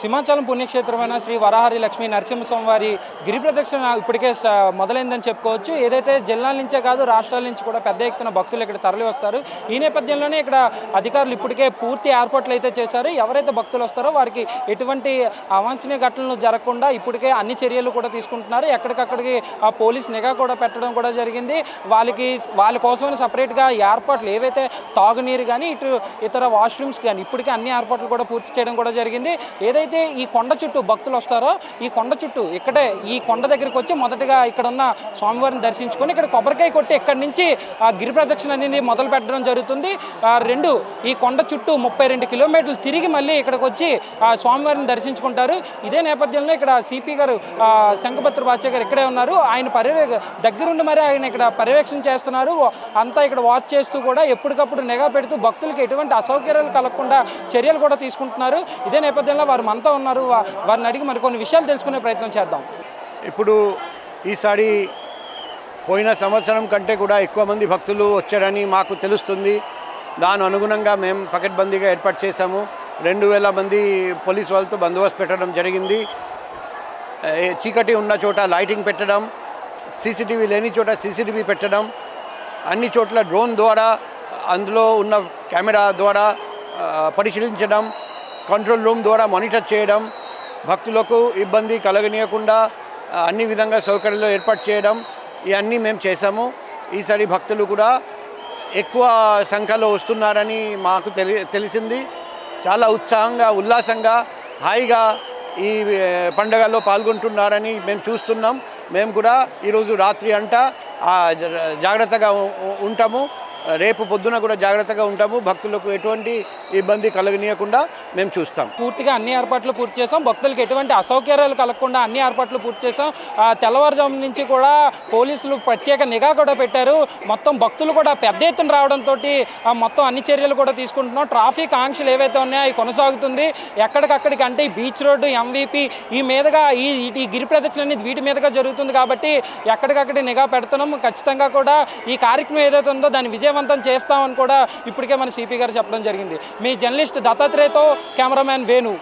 సింహాచలం పుణ్యక్షేత్రమైన శ్రీ వరాహరి లక్ష్మీ నరసింహస్వామి వారి గిరి ప్రదక్షిణ ఇప్పటికే మొదలైందని చెప్పుకోవచ్చు. ఏదైతే జిల్లాల నుంచే కాదు రాష్ట్రాల నుంచి కూడా పెద్ద ఎత్తున భక్తులు ఇక్కడ తరలి వస్తారు. ఈ నేపథ్యంలోనే ఇక్కడ అధికారులు ఇప్పటికే పూర్తి ఏర్పాట్లు అయితే చేశారు. ఎవరైతే భక్తులు వస్తారో వారికి ఎటువంటి అవాంఛనీయ ఘటనలు జరగకుండా ఇప్పటికే అన్ని చర్యలు కూడా తీసుకుంటున్నారు. ఎక్కడికక్కడికి ఆ పోలీస్ నిఘా కూడా పెట్టడం కూడా జరిగింది. వాళ్ళకి వాళ్ళ కోసం సపరేట్గా ఏర్పాట్లు ఏవైతే తాగునీరు కానీ ఇటు ఇతర వాష్రూమ్స్ కానీ ఇప్పటికే అన్ని ఏర్పాట్లు కూడా పూర్తి చేయడం కూడా జరిగింది. ఏదైతే ఈ కొండ చుట్టూ భక్తులు వస్తారో ఈ కొండ చుట్టూ ఇక్కడే ఈ కొండ దగ్గరికి వచ్చి మొదటగా ఇక్కడ ఉన్న స్వామివారిని దర్శించుకొని ఇక్కడ కొబ్బరికాయ కొట్టి ఇక్కడ నుంచి గిరి ప్రదక్షిణ అనేది మొదలు పెట్టడం జరుగుతుంది. రెండు ఈ కొండ చుట్టూ ముప్పై రెండు కిలోమీటర్లు తిరిగి మళ్ళీ ఇక్కడికి వచ్చి స్వామివారిని దర్శించుకుంటారు. ఇదే నేపథ్యంలో ఇక్కడ సిపి గారు ఆ, శంఖపత్ర బాచే గారు ఇక్కడే ఉన్నారు. ఆయన పర్యవే దగ్గరుండి మరి ఆయన ఇక్కడ పర్యవేక్షణ చేస్తున్నారు. అంతా ఇక్కడ వాచ్ చేస్తూ కూడా ఎప్పటికప్పుడు నిఘా పెడుతూ భక్తులకు ఎటువంటి అసౌకర్యాలు కలగకుండా చర్యలు కూడా తీసుకుంటున్నారు. ఇదే నేపథ్యంలో వారు మన మనతో ఉన్నారు. వారిని అడిగి మరి కొన్ని విషయాలు తెలుసుకునే ప్రయత్నం చేద్దాం. ఇప్పుడు ఈసారి పోయిన సంవత్సరం కంటే కూడా ఎక్కువ మంది భక్తులు వచ్చారని మాకు తెలుస్తుంది. దాని అనుగుణంగా మేము పకడ్బందీగా ఏర్పాటు చేశాము. రెండు వేల మంది పోలీస్ వాళ్ళతో బందోబస్తు పెట్టడం జరిగింది. చీకటి ఉన్న చోట లైటింగ్ పెట్టడం సీసీటీవీ లేని చోట సీసీటీవీ పెట్టడం అన్ని చోట్ల డ్రోన్ ద్వారా అందులో ఉన్న కెమెరా ద్వారా పరిశీలించడం కంట్రోల్ రూమ్ ద్వారా మానిటర్ చేయడం భక్తులకు ఇబ్బంది కలగనీయకుండా అన్ని విధంగా సౌకర్యాలు ఏర్పాటు చేయడం ఇవన్నీ మేము చేశాము. ఈసారి భక్తులు కూడా ఎక్కువ సంఖ్యలో వస్తున్నారని మాకు తెలి తెలిసింది. చాలా ఉత్సాహంగా ఉల్లాసంగా హాయిగా ఈ ఏ, పండగలో పాల్గొంటున్నారని మేము చూస్తున్నాం. మేము కూడా ఈరోజు రాత్రి అంట జాగ్రత్తగా ఉంటాము. రేపు పొద్దున కూడా జాగ్రత్తగా ఉంటాము. భక్తులకు ఎటువంటి ఇబ్బంది కలగనీయకుండా మేము చూస్తాం. పూర్తిగా అన్ని ఏర్పాట్లు పూర్తి చేసాం భక్తులకు ఎటువంటి అసౌకర్యాలు కలగకుండా అన్ని ఏర్పాట్లు పూర్తి చేసాం ఆ, తెల్లవారుజాము నుంచి కూడా పోలీసులు ప్రత్యేక నిఘా కూడా పెట్టారు. మొత్తం భక్తులు కూడా పెద్ద ఎత్తున రావడంతో మొత్తం అన్ని చర్యలు కూడా తీసుకుంటున్నాం. ట్రాఫిక్ ఆంక్షలు ఏవైతే ఉన్నాయో అవి కొనసాగుతుంది. ఎక్కడికక్కడికి అంటే ఈ బీచ్ రోడ్డు ఎంవీపీ ఈ మీదుగా ఈ ఈ గిరి ప్రదక్షిణ అనేది వీటి మీదుగా జరుగుతుంది కాబట్టి ఎక్కడికక్కడ నిఘా పెడుతున్నాం. ఖచ్చితంగా కూడా ఈ కార్యక్రమం ఏదైతే ఉందో విజయం విజయవంతం చేస్తామని కూడా ఇప్పటికే మన సిపి గారు చెప్పడం జరిగింది. మీ జర్నలిస్ట్ దత్తాత్రేయతో కెమెరామ్యాన్ వేణు.